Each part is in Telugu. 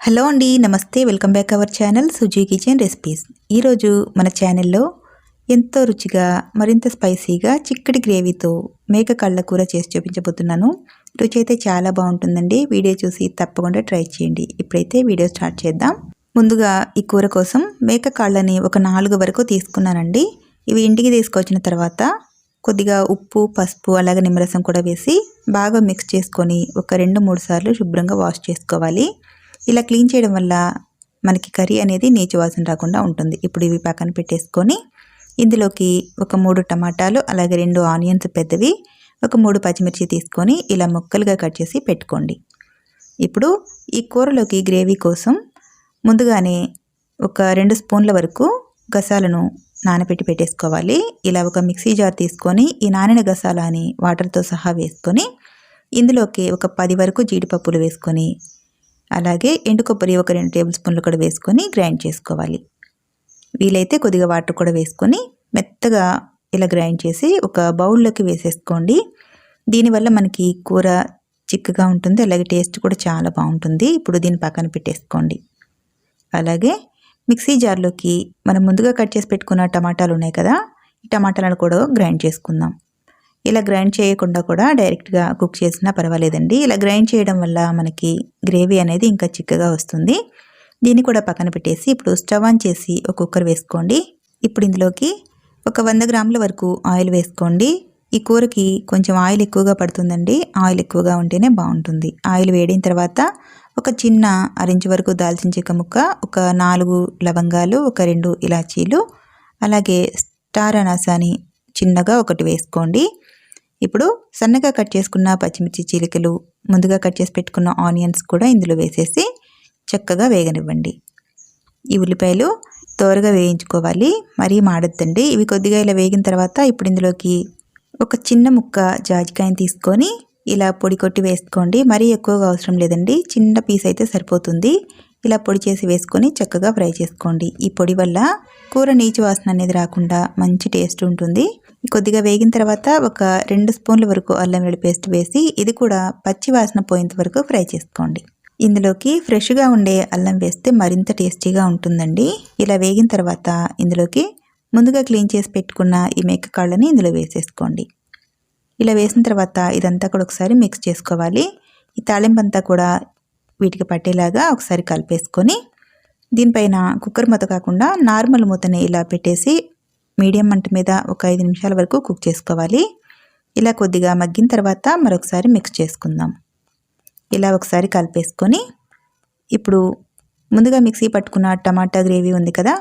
హలో అండి నమస్తే. Welcome back our channel Suji kitchen recipes. ఈరోజు మన ఛానల్లో ఎంతో రుచిగా మరింత స్పైసీగా చిక్కటి గ్రేవీతో మేక కళ్ళ కూర చేసి చూపించబోతున్నాను. రుచి అయితే చాలా బాగుంటుందండి. వీడియో చూసి తప్పకుండా ట్రై చేయండి. ఇప్పుడైతే వీడియో స్టార్ట్ చేద్దాం. ముందుగా ఈ కూర కోసం మేక కాళ్ళని ఒక నాలుగు వరకు తీసుకున్నానండి. ఇవి ఇంటికి తీసుకొచ్చిన తర్వాత కొద్దిగా ఉప్పు పసుపు అలాగే నిమ్మరసం కూడా వేసి బాగా మిక్స్ చేసుకొని ఒక రెండు మూడు సార్లు శుభ్రంగా వాష్ చేసుకోవాలి. ఇలా క్లీన్ చేయడం వల్ల మనకి కర్రీ అనేది నీచు వాసన రాకుండా ఉంటుంది. ఇప్పుడు ఇవి పక్కన పెట్టేసుకొని ఇందులోకి ఒక మూడు టమాటాలు అలాగే రెండు ఆనియన్స్ పెద్దవి ఒక మూడు పచ్చిమిర్చి తీసుకొని ఇలా ముక్కలుగా కట్ చేసి పెట్టుకోండి. ఇప్పుడు ఈ కూరలోకి గ్రేవీ కోసం ముందుగానే ఒక రెండు స్పూన్ల వరకు గసాలను నానబెట్టి పెట్టేసుకోవాలి. ఇలా ఒక మిక్సీ జార్ తీసుకొని ఈ నానిన గసాలాని వాటర్తో సహా వేసుకొని ఇందులోకి ఒక పది వరకు జీడిపప్పులు వేసుకొని అలాగే ఎండు కొబ్బరి ఒక రెండు టేబుల్ స్పూన్లు కూడా వేసుకొని గ్రైండ్ చేసుకోవాలి. వీలైతే కొద్దిగా వాటర్ కూడా వేసుకొని మెత్తగా ఇలా గ్రైండ్ చేసి ఒక బౌల్లోకి వేసేసుకోండి. దీనివల్ల మనకి కూర చిక్కగా ఉంటుంది అలాగే టేస్ట్ కూడా చాలా బాగుంటుంది. ఇప్పుడు దీన్ని పక్కన పెట్టేసుకోండి. అలాగే మిక్సీ జార్లోకి మనం ముందుగా కట్ చేసి పెట్టుకున్న టమాటాలు ఉన్నాయి కదా ఈ టమాటాలను కూడా గ్రైండ్ చేసుకుందాం. ఇలా గ్రైండ్ చేయకుండా కూడా డైరెక్ట్గా కుక్ చేసినా పర్వాలేదండి. ఇలా గ్రైండ్ చేయడం వల్ల మనకి గ్రేవీ అనేది ఇంకా చిక్కగా వస్తుంది. దీన్ని కూడా పక్కన పెట్టేసి ఇప్పుడు స్టవ్ ఆన్ చేసి ఒక కుక్కర్ వేసుకోండి. ఇప్పుడు ఇందులోకి ఒక వంద గ్రాముల వరకు ఆయిల్ వేసుకోండి. ఈ కూరకి కొంచెం ఆయిల్ ఎక్కువగా పడుతుందండి. ఆయిల్ ఎక్కువగా ఉంటేనే బాగుంటుంది. ఆయిల్ వేడిన తర్వాత ఒక చిన్న అరించి వరకు దాల్చిన చెక్క ముక్క ఒక నాలుగు లవంగాలు ఒక రెండు ఇలాచీలు అలాగే స్టార్ అనాసాని చిన్నగా ఒకటి వేసుకోండి. ఇప్పుడు సన్నగా కట్ చేసుకున్న పచ్చిమిర్చి చీలికలు ముందుగా కట్ చేసి పెట్టుకున్న ఆనియన్స్ కూడా ఇందులో వేసేసి చక్కగా వేగనివ్వండి. ఈ ఉల్లిపాయలు త్వరగా వేయించుకోవాలి. మరీ మాడొద్దండి. ఇవి కొద్దిగా ఇలా వేగిన తర్వాత ఇప్పుడు ఇందులోకి ఒక చిన్న ముక్క జాజికాయని తీసుకొని ఇలా పొడి కొట్టి వేసుకోండి. మరీ ఎక్కువగా అవసరం లేదండి. చిన్న పీస్ అయితే సరిపోతుంది. ఇలా పొడి చేసి వేసుకొని చక్కగా ఫ్రై చేసుకోండి. ఈ పొడి వల్ల కూర నీచు వాసన అనేది రాకుండా మంచి టేస్ట్ ఉంటుంది. కొద్దిగా వేగిన తర్వాత ఒక రెండు స్పూన్ల వరకు అల్లం వెల్లుల్లి పేస్ట్ వేసి ఇది కూడా పచ్చి వాసన పోయేంత వరకు ఫ్రై చేసుకోండి. ఇందులోకి ఫ్రెష్గా ఉండే అల్లం వేస్తే మరింత టేస్టీగా ఉంటుందండి. ఇలా వేగిన తర్వాత ఇందులోకి ముందుగా క్లీన్ చేసి పెట్టుకున్న ఈ మేక కాళ్ళని ఇందులో వేసేసుకోండి. ఇలా వేసిన తర్వాత ఇదంతా కూడా ఒకసారి మిక్స్ చేసుకోవాలి. ఈ తాళింపంతా కూడా వీటికి పట్టేలాగా ఒకసారి కలిపేసుకొని దీనిపైన కుక్కర్ మూత కాకుండా నార్మల్ మూతని ఇలా పెట్టేసి మీడియం మంట మీద ఒక ఐదు నిమిషాల వరకు కుక్ చేసుకోవాలి. ఇలా కొద్దిగా మగ్గిన తర్వాత మరొకసారి మిక్స్ చేసుకుందాం. ఇలా ఒకసారి కలిపేసుకొని ఇప్పుడు ముందుగా మిక్సీ పట్టుకున్న టమాటా గ్రేవీ ఉంది కదా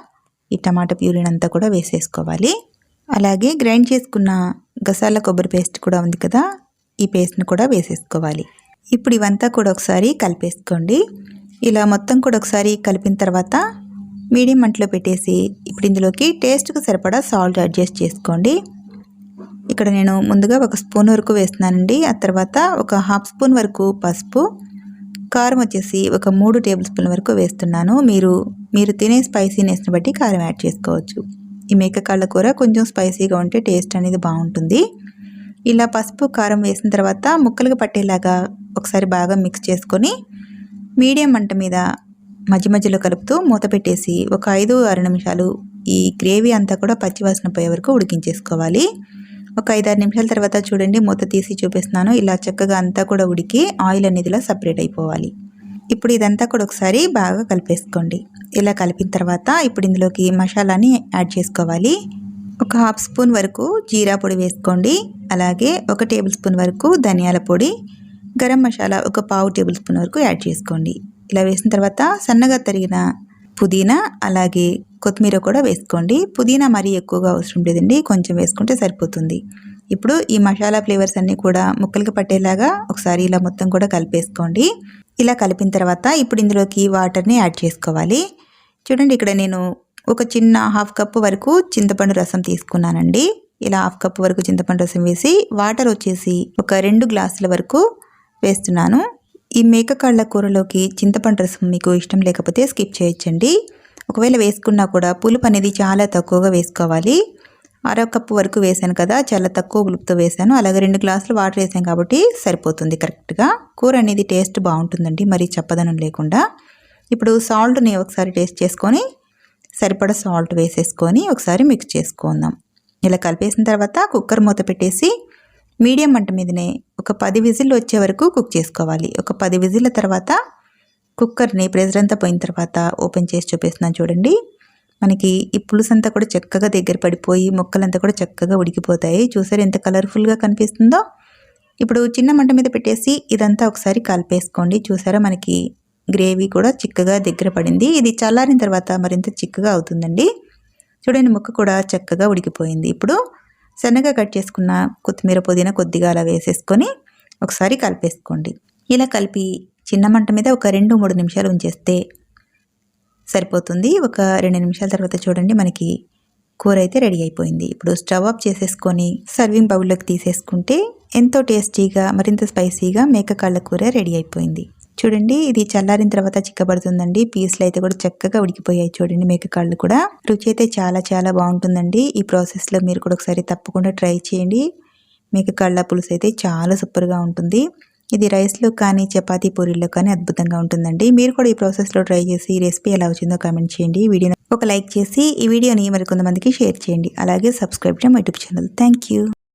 ఈ టమాటా ప్యూరీని అంతా కూడా వేసేసుకోవాలి. అలాగే గ్రైండ్ చేసుకున్న గసాల కొబ్బరి పేస్ట్ కూడా ఉంది కదా ఈ పేస్ట్ని కూడా వేసేసుకోవాలి. ఇప్పుడు ఇవంతా కూడా ఒకసారి కలిపేసుకోండి. ఇలా మొత్తం కూడా ఒకసారి కలిపిన తర్వాత మీడియం మంటలో పెట్టేసి ఇప్పుడు ఇందులోకి టేస్ట్కి సరిపడా సాల్ట్ అడ్జస్ట్ చేసుకోండి. ఇక్కడ నేను ముందుగా ఒక స్పూన్ వరకు వేస్తున్నానండి. ఆ తర్వాత ఒక హాఫ్ స్పూన్ వరకు పసుపు కారం వచ్చేసి ఒక మూడు టేబుల్ స్పూన్ వరకు వేస్తున్నాను. మీరు మీరు తినే స్పైసీనెస్ని బట్టి కారం యాడ్ చేసుకోవచ్చు. ఈ మేక కాళ్ళ కూర కొంచెం స్పైసీగా ఉంటే టేస్ట్ అనేది బాగుంటుంది. ఇలా పసుపు కారం వేసిన తర్వాత ముక్కలుగా పట్టేలాగా ఒకసారి బాగా మిక్స్ చేసుకొని మీడియం మంట మీద మధ్య మధ్యలో కలుపుతూ మూత పెట్టేసి ఒక ఐదు ఆరు నిమిషాలు ఈ గ్రేవీ అంతా కూడా పచ్చివాసన పోయే వరకు ఉడికించేసుకోవాలి. ఒక ఐదు ఆరు నిమిషాల తర్వాత చూడండి మూత తీసి చూపిస్తున్నాను. ఇలా చక్కగా అంతా కూడా ఉడికి ఆయిల్ అనేదిలా సపరేట్ అయిపోవాలి. ఇప్పుడు ఇదంతా కూడా ఒకసారి బాగా కలిపేసుకోండి. ఇలా కలిపిన తర్వాత ఇప్పుడు ఇందులోకి మసాలాని యాడ్ చేసుకోవాలి. ఒక హాఫ్ స్పూన్ వరకు జీరా పొడి వేసుకోండి. అలాగే ఒక టేబుల్ స్పూన్ వరకు ధనియాల పొడి గరం మసాలా ఒక పావు టేబుల్ స్పూన్ వరకు యాడ్ చేసుకోండి. ఇలా వేసిన తర్వాత సన్నగా తరిగిన పుదీనా అలాగే కొత్తిమీర కూడా వేసుకోండి. పుదీనా మరీ ఎక్కువగా అవసరం లేదండి. కొంచెం వేసుకుంటే సరిపోతుంది. ఇప్పుడు ఈ మసాలా ఫ్లేవర్స్ అన్నీ కూడా ముక్కలకి పట్టేలాగా ఒకసారి ఇలా మొత్తం కూడా కలిపేసుకోండి. ఇలా కలిపిన తర్వాత ఇప్పుడు ఇందులోకి వాటర్ని యాడ్ చేసుకోవాలి. చూడండి ఇక్కడ నేను ఒక చిన్న హాఫ్ కప్పు వరకు చింతపండు రసం తీసుకున్నానండి. ఇలా హాఫ్ కప్పు వరకు చింతపండు రసం వేసి వాటర్ వచ్చేసి ఒక రెండు గ్లాసుల వరకు వేస్తున్నాను. ఈ మేక కాళ్ళ కూరలోకి చింతపండు రసం మీకు ఇష్టం లేకపోతే స్కిప్ చేయొచ్చండి. ఒకవేళ వేసుకున్నా కూడా పులుపు అనేది చాలా తక్కువగా వేసుకోవాలి. అర కప్పు వరకు వేసాను కదా చాలా తక్కువ పులుపుతో వేసాను అలాగే రెండు గ్లాసులు వాటర్ వేసాను కాబట్టి సరిపోతుంది కరెక్ట్గా. కూర అనేది టేస్ట్ బాగుంటుందండి మరి చప్పదనం లేకుండా. ఇప్పుడు సాల్ట్ని ఒకసారి టేస్ట్ చేసుకొని సరిపడా సాల్ట్ వేసేసుకొని ఒకసారి మిక్స్ చేసుకుందాం. ఇలా కలిపేసిన తర్వాత కుక్కర్ మూత పెట్టేసి మీడియం మంట మీదనే ఒక పది విజిల్ వచ్చే వరకు కుక్ చేసుకోవాలి. ఒక పది విజిల్ల తర్వాత కుక్కర్ని ప్రెజర్ అంతా పోయిన తర్వాత ఓపెన్ చేసి చూపిస్తున్నాను చూడండి. మనకి ఈ పులుసు అంతా కూడా చక్కగా దగ్గర పడిపోయి ముక్కలంతా కూడా చక్కగా ఉడికిపోతాయి. చూసారు ఎంత కలర్ఫుల్గా కనిపిస్తుందో? ఇప్పుడు చిన్న మంట మీద పెట్టేసి ఇదంతా ఒకసారి కలిపేసుకోండి. చూసారా మనకి గ్రేవీ కూడా చిక్కగా దగ్గర పడింది. ఇది చల్లారిన తర్వాత మరింత చిక్కగా అవుతుందండి. చూడండి ముక్క కూడా చక్కగా ఉడికిపోయింది. ఇప్పుడు సన్నగా కట్ చేసుకున్న కొత్తిమీర పుదీనా కొద్దిగా అలా వేసేసుకొని ఒకసారి కలిపేసుకోండి. ఇలా కలిపి చిన్న మంట మీద ఒక రెండు మూడు నిమిషాలు ఉంచేస్తే సరిపోతుంది. ఒక రెండు నిమిషాల తర్వాత చూడండి మనకి కూర అయితే రెడీ అయిపోయింది. ఇప్పుడు స్టవ్ ఆఫ్ చేసేసుకొని సర్వింగ్ బౌల్లోకి తీసేసుకుంటే ఎంతో టేస్టీగా మరింత స్పైసీగా మేక కాళ్ళ కూర రెడీ అయిపోయింది. చూడండి ఇది చల్లారిన తర్వాత చిక్కబడుతుందండి. పీస్లు అయితే కూడా చక్కగా ఉడికిపోయాయి చూడండి మేక కాళ్ళు కూడా. రుచి అయితే చాలా చాలా బాగుంటుందండి. ఈ ప్రాసెస్లో మీరు కూడా ఒకసారి తప్పకుండా ట్రై చేయండి. మేక కాళ్ళ పులుసు అయితే చాలా సూపర్గా ఉంటుంది. ఇది రైస్లో కానీ చపాతీ పూరీల్లో కానీ అద్భుతంగా ఉంటుందండి. మీరు కూడా ఈ ప్రాసెస్లో ట్రై చేసి ఈ రెసిపీ ఎలా వచ్చిందో కామెంట్ చేయండి. వీడియో ఒక లైక్ చేసి ఈ వీడియోని మరికొంతమందికి షేర్ చేయండి. అలాగే సబ్స్క్రైబ్ చేయడం యూట్యూబ్ ఛానల్. Thank you.